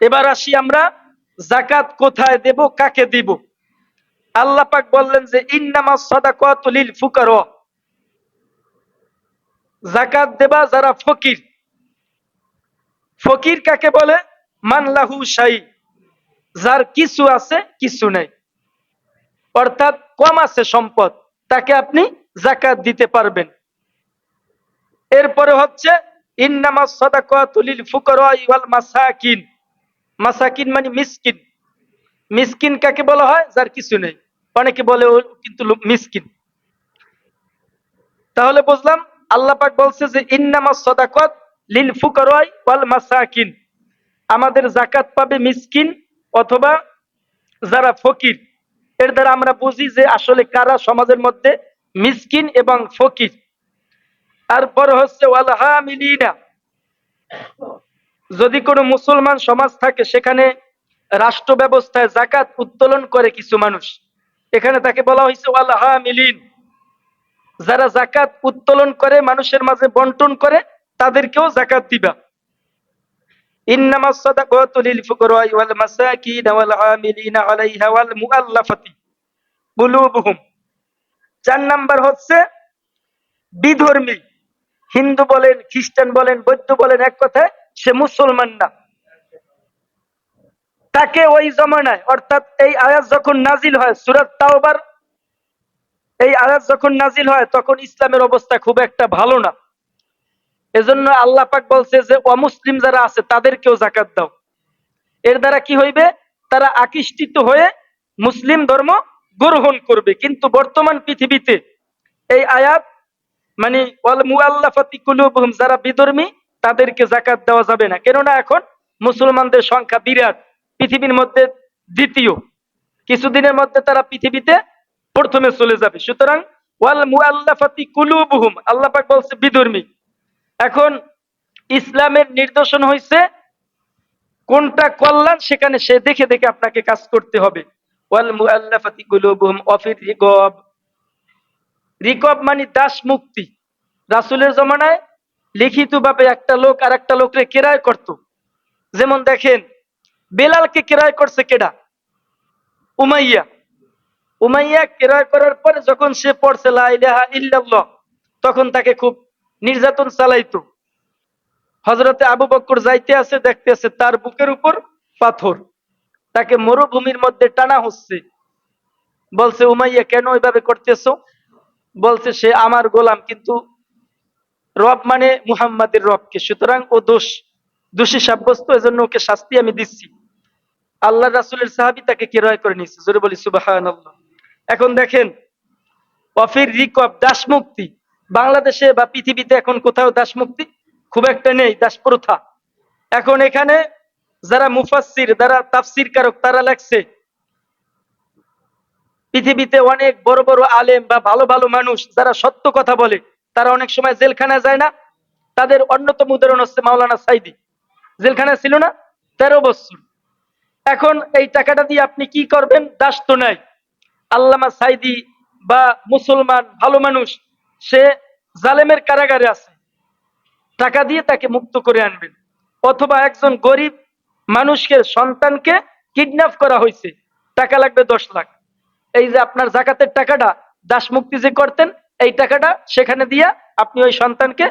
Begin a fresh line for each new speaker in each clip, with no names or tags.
এবার আসি আমরা জাকাত কোথায় দেব, কাকে দিব? আল্লাহ পাক বললেন যে ইন্নামা সাদাকাতু লিল ফুকারা। জাকাত দেবা যারা ফকির। ফকির কাকে বলে? মানলাহু শাই। যার কিছু আছে, কিছু নেই। অর্থাৎ কম আছে সম্পদ, তাকে আপনি জাকাত দিতে পারবেন। এরপরে হচ্ছে ইন্নামা সাদাকাতু লিল ফুকারা ওয়াল মাসাকিন। মাসাকিন মানে মিসকিন। মিসকিন কাকে বলা হয়? যার কিছু নেই। অনেকে বলে কিন্তু মিসকিন। তাহলে বুঝলাম, আল্লাহ পাক বলছে যে, ইন্নামা সদাকত লিল ফুকরাই ওয়াল মাসাকিন। আমাদের জাকাত পাবে মিসকিন অথবা যারা ফকির। এর দ্বারা আমরা বুঝি যে, আসলে কারা সমাজের মধ্যে মিসকিন এবং ফকির। আর পরে হচ্ছে, ওয়াল হামিলিনা। যদি কোনো মুসলমান সমাজ থাকে, সেখানে রাষ্ট্র ব্যবস্থায় জাকাত উত্তোলন করে কিছু মানুষ। এখানে তাকে বলা হয়েছে হামিলিন। যারা জাকাত উত্তোলন করে, মানুষের মাঝে বন্টন করে, তাদেরকেও জাকাত দিবা। চার নাম্বার হচ্ছে বিধর্মী। হিন্দু বলেন, খ্রিস্টান বলেন, বৌদ্ধ বলেন, এক কথায় সে মুসলমান না। তাকে ওই জমানায়, অর্থাৎ এই আয়াত যখন নাজিল হয়, সুরাত তাওবার, এই আয়াত যখন নাজিল হয়, তখন ইসলামের অবস্থা খুব একটা ভালো না। এজন্য আল্লাহ পাক বলছে যে, অমুসলিম যারা আছে, তাদেরকেও জাকাত দাও। এর দ্বারা কি হইবে? তারা আকৃষ্টিত হয়ে মুসলিম ধর্ম গ্রহণ করবে। কিন্তু বর্তমান পৃথিবীতে এই আয়াত মানে যারা বিধর্মী তাদেরকে জাকাত দেওয়া যাবে না। কেননা এখন মুসলমানদের সংখ্যা বিরাট, পৃথিবীর মধ্যে দ্বিতীয়। কিছুদিনের মধ্যে তারা পৃথিবীতে প্রথমে চলে যাবে। সুতরাং, ওয়াল মুআল্লাফাতি কুলুবুহুম বলছে বিধর্মী। এখন ইসলামের নির্দেশন হয়েছে কোনটা কল্যাণ সেখানে সে দেখে দেখে আপনাকে কাজ করতে হবে। ওয়াল মুআল্লাফাতি কুলুবুহুম, অফির রিগব রিকব মানে দাস মুক্তি। রাসূলের জমানায় লিখিত ভাবে একটা লোক আর একটা লোকরে কেরায় করত। যেমন দেখেন, বেলালকে কেরায় করছে কেডা? উমাইয়া। উমাইয়া কেরায় করার পরে যখন সে পড়ছে, লা ইলাহা ইল্লাল্লাহ, তখন তাকে খুব নির্যাতন চালাইতো। হজরতে আবু বক্কর যাইতে আছে, দেখতে আছে তার বুকের উপর পাথর। তাকে মরুভূমির মধ্যে টানা হচ্ছে। বলছে, উমাইয়া, কেন ওইভাবে করতেছো? বলছে, সে আমার গোলাম, কিন্তু রব মানে মুহাম্মাদের রবকে। সুতরাং ও দোষ, দোষী সাব্যস্ত, এজন্য ওকে শাস্তি আমি দিচ্ছি। আল্লাহ রাসুলের সাহাবি তাকে কিরয় করে নিচ্ছে জোরে বলি সুবাহ এখন দেখেন, অফির রিকব দাস মুক্তি বাংলাদেশে বা পৃথিবীতে এখন কোথাও দাস মুক্তি খুব একটা নেই দাস প্রথা এখন এখানে যারা মুফাসসির, যারা তাফসির কারক, তারা লেখছে, পৃথিবীতে অনেক বড় বড় আলেম বা ভালো ভালো মানুষ, যারা সত্য কথা বলে তারা অনেক সময় জেলখানায় যায় না। তাদের অন্যতম উদাহরণ হচ্ছে মাওলানা সাইদি। জেলখানায় ছিল না? তেরো বছর। এখন এই টাকাটা দিয়ে আপনি কি করবেন? দাস তো নাই। আল্লামা সাইদি বা মুসলমান, ভালো মানুষ, সে জালেমের কারাগারে আছে। টাকা দিয়ে তাকে মুক্ত করে আনবেন। অথবা একজন গরিব মানুষকে, সন্তানকে কিডন্যাপ করা হয়েছে। টাকা লাগবে দশ লাখ। এই যে আপনার জাকাতের টাকাটা দাস মুক্তি যে করতেন এই টাকাটা সেখানে দিয়া আপনি ওই সন্তানকে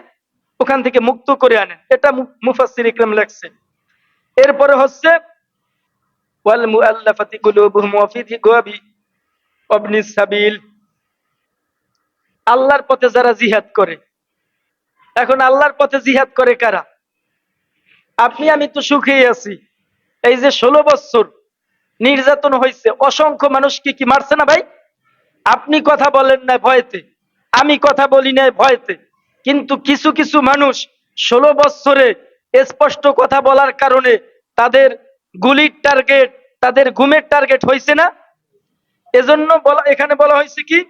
ওখান থেকে মুক্ত করে আনেন। এটা মু- মুফাসসির ইকরাম লেখছে। এরপরে হচ্ছে, ওয়াল সাবিল। আল্লাহর পথে যারা জিহাদ করে, এখন আল্লাহর পথে জিহাদ করে কারা? আপনি, আমি তো সুখেই আছি। এই যে ষোলো বছর নির্যাতন হয়েছে অসংখ্য মানুষকে কি মারছে না ভাই? আপনি কথা বলেন না ভয়তে। আমি কথা বলি না ভয়তে। কিন্তু কিছু কিছু মানুষ ষোলো বছরে স্পষ্ট কথা বলার কারণে তাদের গুলির টার্গেট তাদের ঘুমের টার্গেট হয়েছে না? এজন্য বলা, এখানে বলা হয়েছে কি?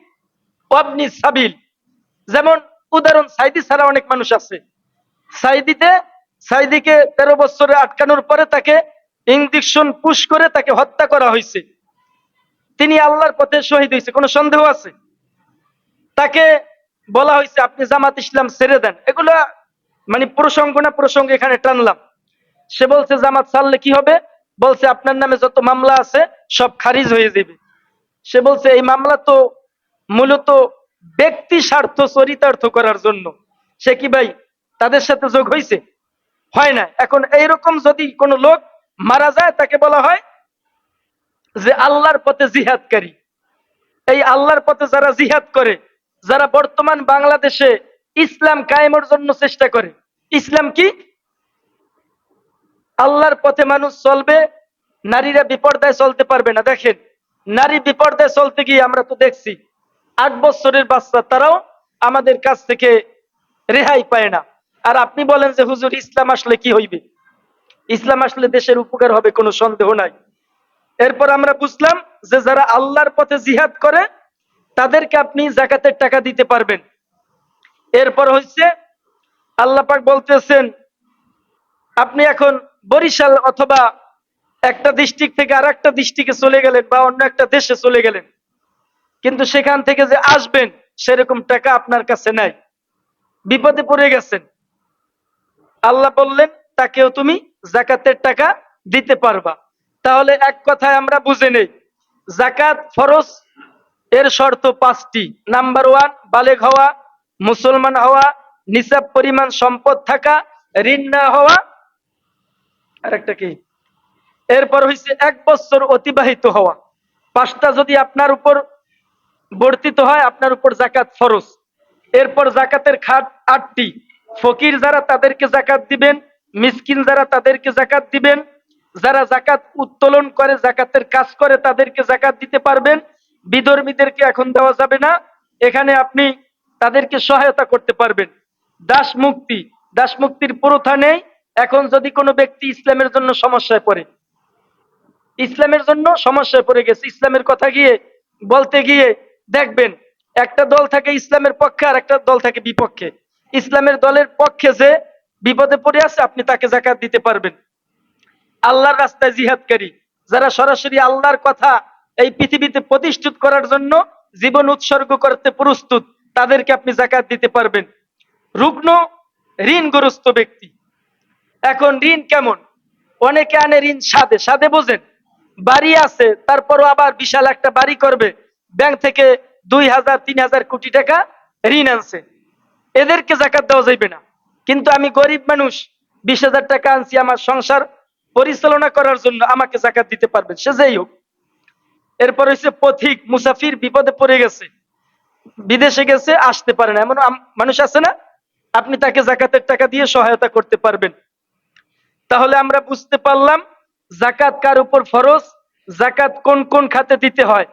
অবনি সাবিল। যেমন উদাহরণ, সাইদি ছাড়া অনেক মানুষ আছে। সাইদিতে, সাইদিকে তেরো বছরে আটকানোর পরে তাকে ইঞ্জেকশন পুশ করে তাকে হত্যা করা হয়েছে। তিনি আল্লাহর পথে শহীদ হয়েছে। কোনো সন্দেহ আছে? তাকে বলা হয়েছে, আপনি জামাত ইসলাম ছেড়ে দেন। এগুলা মানে প্রসঙ্গ না, প্রসঙ্গ এখানে টানলাম। সে বলছে, জামাত ছাড়লে কি হবে? বলছে, আপনার নামে যত মামলা আছে, সব খারিজ হয়ে যাবে। সে বলছে, এই মামলা তো মূলত ব্যক্তি স্বার্থ, চরিতার্থ করার জন্য। সে কি ভাই, তাদের সাথে যোগ হয়েছে? হয় না। এখন এইরকম যদি কোনো লোক মারা যায়, তাকে বলা হয় যে আল্লাহর পথে জিহাদকারী। এই আল্লাহর পথে যারা জিহাদ করে যারা বর্তমান বাংলাদেশে ইসলাম কায়েমের জন্য চেষ্টা করে। ইসলাম কি? আল্লাহর পথে মানুষ চলবে, নারীরা বিপর্দায় চলতে পারবে না। দেখেন, নারী বিপর্দায় চলতে গিয়ে আমরা তো দেখছি, আট বছরের বাচ্চা, তারাও আমাদের কাছ থেকে রেহাই পায় না। আর আপনি বলেন যে, হুজুর, ইসলাম আসলে কি হইবে? ইসলাম আসলে দেশের উপকার হবে, কোনো সন্দেহ নাই। এরপর আমরা বুঝলাম যে, যারা আল্লাহর পথে জিহাদ করে তাদেরকে আপনি জাকাতের টাকা দিতে পারবেন। এরপর হচ্ছে আল্লাহ পাক বলতেছেন, আপনি এখন বরিশাল অথবা একটা ডিস্ট্রিক্ট থেকে আর একটা ডিস্ট্রিক্টে চলে গেলেন বা অন্য একটা দেশে চলে গেলেন। কিন্তু সেখান থেকে যে আসবেন, সেরকম টাকা আপনার কাছে নাই। বিপদে পড়ে গেছেন। আল্লাহ বললেন, তাকেও তুমি জাকাতের টাকা দিতে পারবা। তাহলে এক কথায় আমরা বুঝে নেই, জাকাত ফরজ এর শর্ত পাঁচটি। নাম্বার ওয়ান বালেগ হওয়া, মুসলমান হওয়া, নিসাব পরিমাণ সম্পদ থাকা, ঋণ না হওয়া। আরেকটা কি? এরপর হইছে এক বছর অতিবাহিত হওয়া। পাঁচটা যদি আপনার উপর বর্তিত হয়, আপনার উপর জাকাত ফরজ। এরপর জাকাতের খাত আটটি। ফকির যারা তাদেরকে জাকাত দিবেন, মিসকিন যারা তাদেরকে জাকাত দিবেন, যারা জাকাত উত্তোলন করে, জাকাতের কাজ করে, তাদেরকে জাকাত দিতে পারবেন। বিধর্মীদেরকে এখন দেওয়া যাবে না। এখানে আপনি তাদেরকে সহায়তা করতে পারবেন। দাস মুক্তি, দাস মুক্তির প্রথা নেই। এখন যদি কোনো ব্যক্তি ইসলামের জন্য সমস্যায় পড়ে, ইসলামের জন্য সমস্যায় পড়ে গেছে, ইসলামের কথা গিয়ে বলতে গিয়ে দেখবেন, একটা দল থাকে ইসলামের পক্ষে, আর একটা দল থাকে বিপক্ষে। ইসলামের দলের পক্ষে যে বিপদে পড়ে আছে, আপনি তাকে জাকাত দিতে পারবেন। আল্লাহর রাস্তায় জিহাদকারী, যারা সরাসরি আল্লাহর কথা এই পৃথিবীতে প্রতিষ্ঠিত করার জন্য জীবন উৎসর্গ করতে প্রস্তুত, তাদেরকে আপনি জাকাত দিতে পারবেন। রুগ্ন, ঋণগ্রস্ত ব্যক্তি। এখন ঋণ কেমন? অনেকে আনে ঋণ সাদে সাদে বোঝেন। বাড়ি আছে, তারপরও আবার বিশাল একটা বাড়ি করবে। ব্যাংক থেকে দুই হাজার, তিন হাজার কোটি টাকা ঋণ আনছে। এদেরকে জাকাত দেওয়া যাইবে না। কিন্তু আমি গরিব মানুষ, বিশ হাজার টাকা আনছি, আমার সংসার পরিচালনা করার জন্য আমাকে জাকাত দিতে পারবেন। সে যেই হোক। এরপর হচ্ছে পথিক, মুসাফির বিপদে পড়ে গেছে। বিদেশে গেছে, আসতে পারে না। এমন মানুষ আছে না? আপনি তাকে জাকাতের টাকা দিয়ে সহায়তা করতে পারবেন। তাহলে আমরা বুঝতে পারলাম, জাকাত কার উপর ফরজ? জাকাত কোন কোন খাতে দিতে হয়?